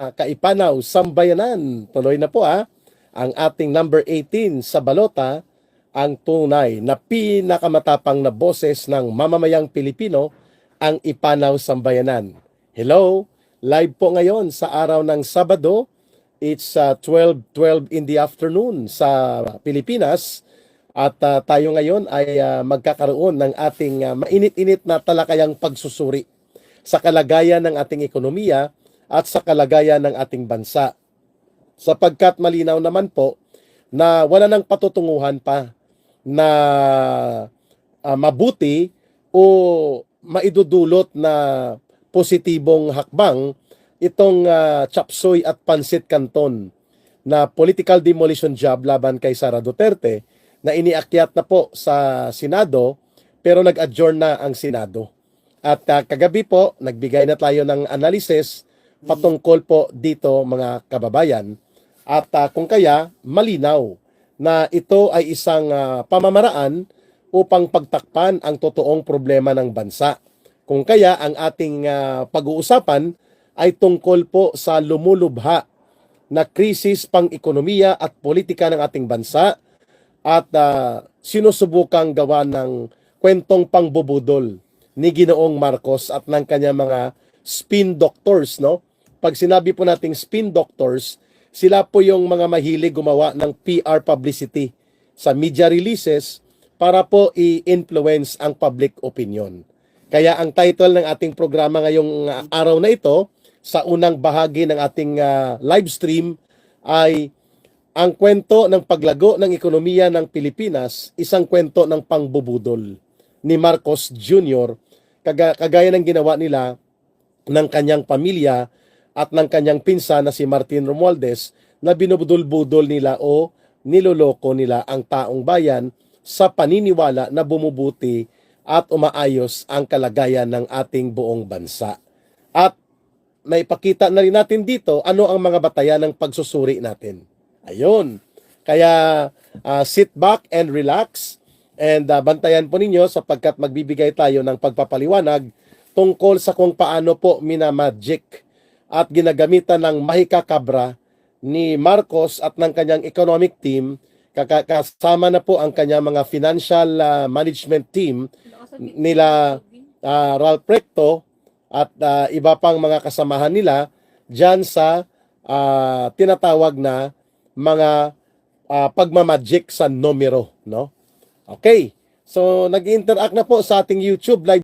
Kaipanaw, Sambayanan. Tuloy na po ah. Ang ating number 18 sa balota, ang tunay na pinakamatapang na boses ng mamamayang Pilipino, ang Ipanaw Sambayanan. Hello, live po ngayon sa araw ng Sabado. It's uh, 12:12 in the afternoon sa Pilipinas. At uh, tayo ngayon ay uh, magkakaroon ng ating uh, mainit-init na talakayang pagsusuri sa kalagayan ng ating ekonomiya at sa kalagayan ng ating bansa. Sapagkat malinaw naman po na wala nang patutunguhan pa na ah, mabuti o maidudulot na positibong hakbang itong ah, chapsoy at pansit canton na political demolition job laban kay Sara Duterte na iniakyat na po sa Senado pero nag-adjourn na ang Senado. At ah, kagabi po, nagbigay na tayo ng analysis patungkol po dito mga kababayan. At ah, kung kaya, malinaw na ito ay isang ah, pamamaraan upang pagtakpan ang totoong problema ng bansa. Kung kaya, ang ating ah, pag-uusapan ay tungkol po sa lumulubha na krisis pang-ekonomiya at politika ng ating bansa at ah, sinusubukang gawa ng kwentong pangbubudol ni Ginoong Marcos at ng kanya mga spin doctors, no? Pag sinabi po nating spin doctors, sila po yung mga mahilig gumawa ng PR publicity sa media releases para po i-influence ang public opinion. Kaya ang title ng ating programa ngayong ah, araw na ito, sa unang bahagi ng ating ah, live stream ay ang kwento ng paglago ng ekonomiya ng Pilipinas, isang kwento ng pangbubudol ni Marcos Jr. Kaga, kagaya ng ginawa nila ng kanyang pamilya at ng kanyang pinsa na si Martin Romualdez na binubudol-budol nila o niloloko nila ang taong bayan sa paniniwala na bumubuti at umaayos ang kalagayan ng ating buong bansa. At naipakita na rin natin dito ano ang mga batayan ng pagsusuri natin. Ayun. Kaya ah, sit back and relax and ah, bantayan po ninyo sapagkat magbibigay tayo ng pagpapaliwanag tungkol sa kung paano po minamagic at ginagamitan ng mahika kabra ni Marcos at ng kanyang economic team kasama na po ang kanyang mga financial ah, management team nila ah, Ralph Recto at ah, iba pang mga kasamahan nila diyan sa ah, tinatawag na mga ah, pagmamagic sa numero, no? Okay. So nag-interact na po sa ating YouTube live